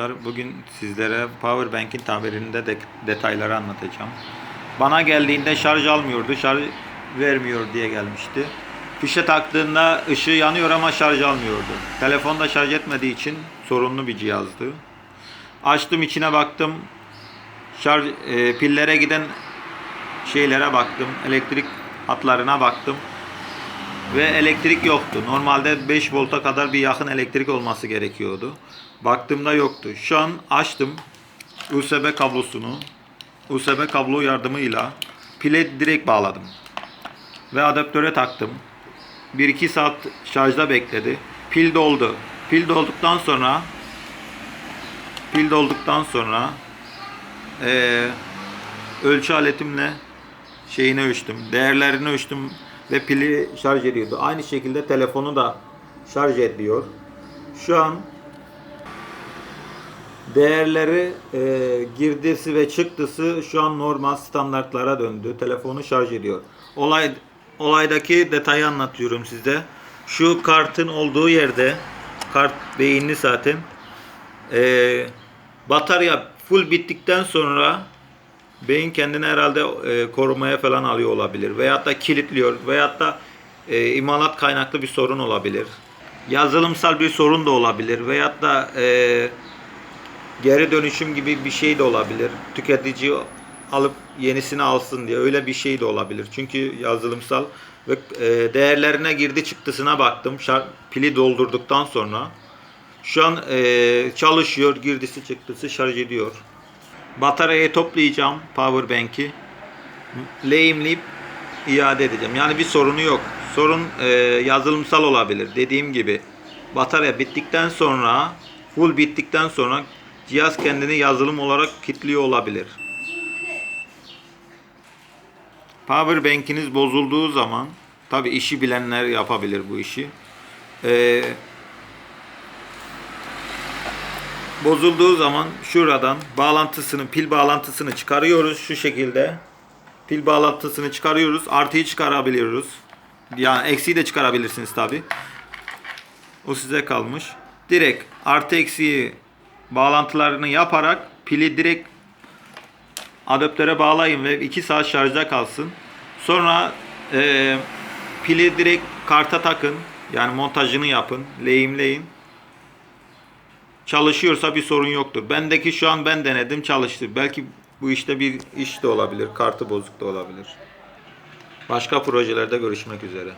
Bugün sizlere Powerbank'in tamirinde de detayları anlatacağım. Bana geldiğinde şarj almıyordu, şarj vermiyor diye gelmişti. Fişe taktığında ışığı yanıyor ama şarj almıyordu. Telefonda şarj etmediği için sorunlu bir cihazdı. Açtım içine baktım. Şarj e, pillere giden şeylere baktım. Elektrik hatlarına baktım. Ve elektrik yoktu. Normalde 5 volta kadar bir yakın elektrik olması gerekiyordu. Baktığımda yoktu. Şu an açtım USB kablosunu. USB kablo yardımıyla pile direkt bağladım. Ve adaptöre taktım. 1-2 saat şarjda bekledi. Pil doldu. Pil dolduktan sonra pil dolduktan sonra eee ölçü aletimle şeyini ölçtüm. Değerlerini ölçtüm ve pili şarj ediyordu. Aynı şekilde telefonu da şarj ediyor. Şu an değerleri e, girdisi ve çıktısı şu an normal standartlara döndü. Telefonu şarj ediyor. Olay olaydaki detayı anlatıyorum size. Şu kartın olduğu yerde kart beyinli zaten. E, batarya full bittikten sonra beyin kendini herhalde e, korumaya falan alıyor olabilir. Veyahut da kilitliyor. Veyahut da e, imalat kaynaklı bir sorun olabilir. Yazılımsal bir sorun da olabilir. Veyahut da e, geri dönüşüm gibi bir şey de olabilir. Tüketici alıp yenisini alsın diye öyle bir şey de olabilir. Çünkü yazılımsal ve e, değerlerine girdi çıktısına baktım. Şar- pili doldurduktan sonra şu an e, çalışıyor. Girdisi çıktısı şarj ediyor. Bataryayı toplayacağım powerbank'i. Lehimleyip iade edeceğim. Yani bir sorunu yok. Sorun e, yazılımsal olabilir. Dediğim gibi batarya bittikten sonra full bittikten sonra cihaz kendini yazılım olarak kilitliyor olabilir. Powerbank'iniz bozulduğu zaman tabi işi bilenler yapabilir bu işi. Eee bozulduğu zaman şuradan bağlantısını, pil bağlantısını çıkarıyoruz şu şekilde. Pil bağlantısını çıkarıyoruz. Artıyı çıkarabiliyoruz. Yani eksiği de çıkarabilirsiniz tabi. O size kalmış. Direkt artı eksiği bağlantılarını yaparak pili direkt adaptöre bağlayın ve 2 saat şarjda kalsın. Sonra eee, pili direkt karta takın. Yani montajını yapın. Lehimleyin çalışıyorsa bir sorun yoktur. Bendeki şu an ben denedim çalıştı. Belki bu işte bir iş de olabilir. Kartı bozuk da olabilir. Başka projelerde görüşmek üzere.